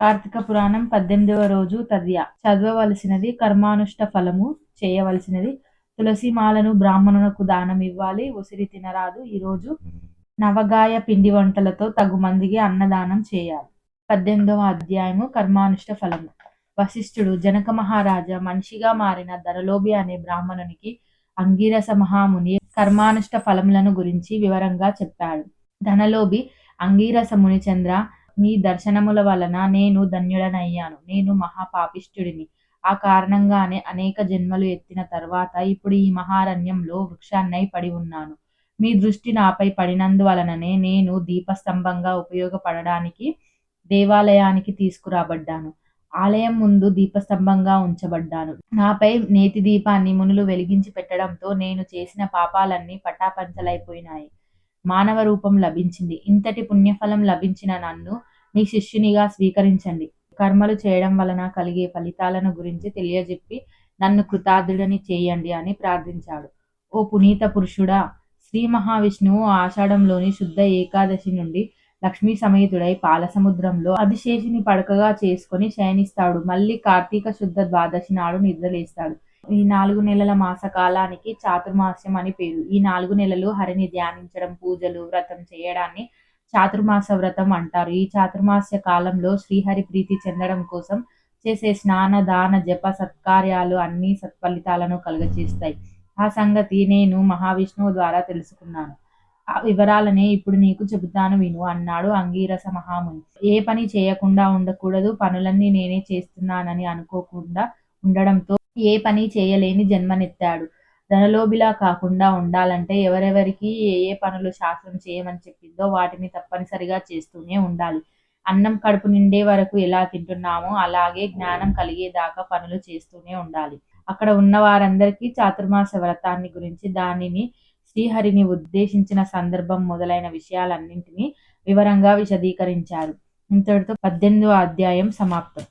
కార్తీక పురాణం పద్దెనిమిదవ రోజు తదియ. చదవవలసినది కర్మానుష్ట ఫలము చేయవలసినది తులసి మాలను బ్రాహ్మణునకు దానం ఇవ్వాలి ఉసిరి తినరాదు. ఈరోజు నవగాయ పిండి వంటలతో తగు మందికి అన్నదానం చేయాలి. పద్దెనిమిదవ అధ్యాయము కర్మానుష్ట ఫలము. వశిష్ఠుడు జనక మహారాజా మనిషిగా మారిన ధరలోబి అనే బ్రాహ్మణునికి అంగీరస మహాముని కర్మానుష్ట ఫలములను గురించి వివరంగా చెప్పాడు. ధనలోబి అంగీరస మునిచంద్ర నీ దర్శనముల వలన నేను ధన్యుడనయ్యాను. నేను మహాపాపిష్ఠుడిని ఆ కారణంగానే అనేక జన్మలు ఎత్తిన తర్వాత ఇప్పుడు ఈ మహారణ్యంలో వృక్షాన్నై పడి ఉన్నాను. మీ దృష్టి నాపై పడినందువలననే నేను దీపస్తంభంగా ఉపయోగపడడానికి దేవాలయానికి తీసుకురాబడ్డాను. ఆలయం ముందు దీపస్తంభంగా ఉంచబడ్డాను. నాపై నేతి దీపాన్ని మునులు వెలిగించి పెట్టడంతో నేను చేసిన పాపాలన్నీ పటాపంచలైపోయినాయి. మానవ రూపం లభించింది. ఇంతటి పుణ్యఫలం లభించిన నన్ను మీ శిష్యునిగా స్వీకరించండి. కర్మలు చేయడం వలన కలిగే ఫలితాలను గురించి తెలియజెప్పి నన్ను కృతార్థుడని చేయండి అని ప్రార్థించాడు. ఓ పునీత పురుషుడా శ్రీ మహావిష్ణువు ఆషాఢంలోని శుద్ధ ఏకాదశి నుండి లక్ష్మీ సమేతుడై పాలసముద్రంలో అధిశేషిని పడకగా చేసుకొని శయనిస్తాడు. మళ్ళీ కార్తీక శుద్ధ ద్వాదశి నాడు నిద్రలేస్తాడు. ఈ నాలుగు నెలల మాస కాలానికి చాతుర్మాస్యం అని పేరు. ఈ నాలుగు నెలలు హరిని ధ్యానించడం పూజలు వ్రతం చేయడాన్ని చాతుర్మాస వ్రతం అంటారు. ఈ చాతుర్మాస్య కాలంలో శ్రీహరి ప్రీతి చెందడం కోసం చేసే స్నాన దాన జప సత్కార్యాలు అన్ని సత్ఫలితాలను కలుగచేస్తాయి ఆ సంగతి నేను మహావిష్ణువు ద్వారా తెలుసుకున్నాను. ఆ వివరాలనే ఇప్పుడు నీకు చెబుతాను విను అన్నాడు అంగీరస మహాముని. ఏ పని చేయకుండా ఉండకూడదు పనులన్నీ నేనే చేస్తున్నానని అనుకోకుండా ఉండడంతో ఏ పని చేయలేని జన్మనెత్తాడు. ధనలోభిలా కాకుండా ఉండాలంటే ఎవరెవరికి ఏ ఏ పనులు శాస్త్రం చేయమని చెప్పిందో వాటిని తప్పనిసరిగా చేస్తూనే ఉండాలి. అన్నం కడుపు నిండే వరకు ఎలా తింటున్నామో అలాగే జ్ఞానం కలిగేదాకా పనులు చేస్తూనే ఉండాలి. అక్కడ ఉన్న వారందరికీ చాతుర్మాస వ్రతాన్ని గురించి దానిని శ్రీహరిని ఉద్దేశించిన సందర్భం మొదలైన విషయాలన్నింటినీ వివరంగా విశదీకరించారు. ఇంతటితో పద్దెనిమిదో అధ్యాయం సమాప్తం.